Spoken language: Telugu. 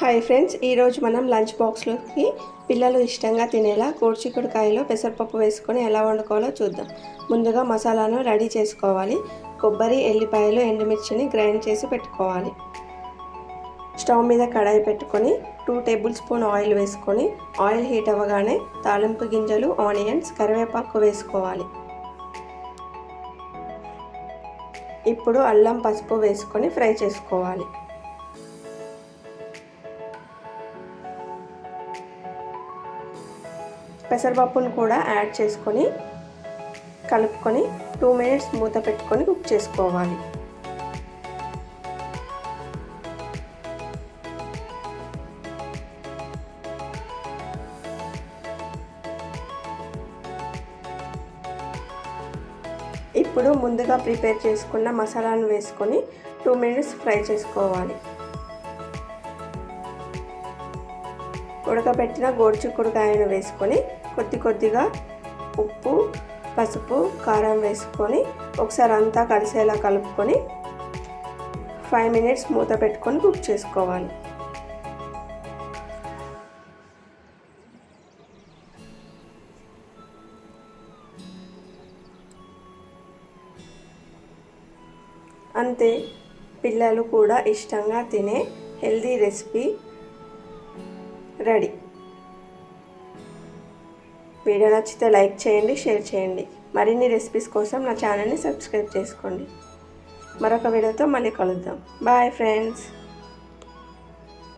హాయ్ ఫ్రెండ్స్ ఈరోజు మనం లంచ్ బాక్స్లోకి పిల్లలు ఇష్టంగా తినేలా కోడిచిక్కుడుకాయలో పెసరపప్పు వేసుకొని ఎలా వండుకోవాలో చూద్దాం. ముందుగా మసాలాను రెడీ చేసుకోవాలి. కొబ్బరి ఎల్లిపాయలు ఎండుమిర్చిని గ్రైండ్ చేసి పెట్టుకోవాలి. స్టవ్ మీద కడాయి పెట్టుకొని టూ టేబుల్ స్పూన్ ఆయిల్ వేసుకొని ఆయిల్ హీట్ అవ్వగానే తాలింపు గింజలు ఆనియన్స్ కరివేపాకు వేసుకోవాలి. ఇప్పుడు అల్లం పసుపు వేసుకొని ఫ్రై చేసుకోవాలి. పెసరపప్పును కూడా యాడ్ చేసుకొని కలుపుకొని టూ మినిట్స్ మూత పెట్టుకొని కుక్ చేసుకోవాలి. ఇప్పుడు ముందుగా ప్రిపేర్ చేసుకున్న మసాలాను వేసుకొని టూ మినిట్స్ ఫ్రై చేసుకోవాలి. ఉడకబెట్టిన గోడుచిక్కుడుకాయను వేసుకొని కొద్ది కొద్దిగా ఉప్పు పసుపు కారం వేసుకొని ఒకసారి అంతా కలిసేలా కలుపుకొని ఫైవ్ మినిట్స్ మూత పెట్టుకొని కుక్ చేసుకోవాలి. అంతే పిల్లలు కూడా ఇష్టంగా తినే హెల్దీ రెసిపీ రెడీ. వీడియో నచ్చితే లైక్ చేయండి షేర్ చేయండి. మరిన్ని రెసిపీస్ కోసం నా ఛానల్ని సబ్స్క్రైబ్ చేసుకోండి. మరొక వీడియోతో మళ్ళీ కలుద్దాం. Bye friends.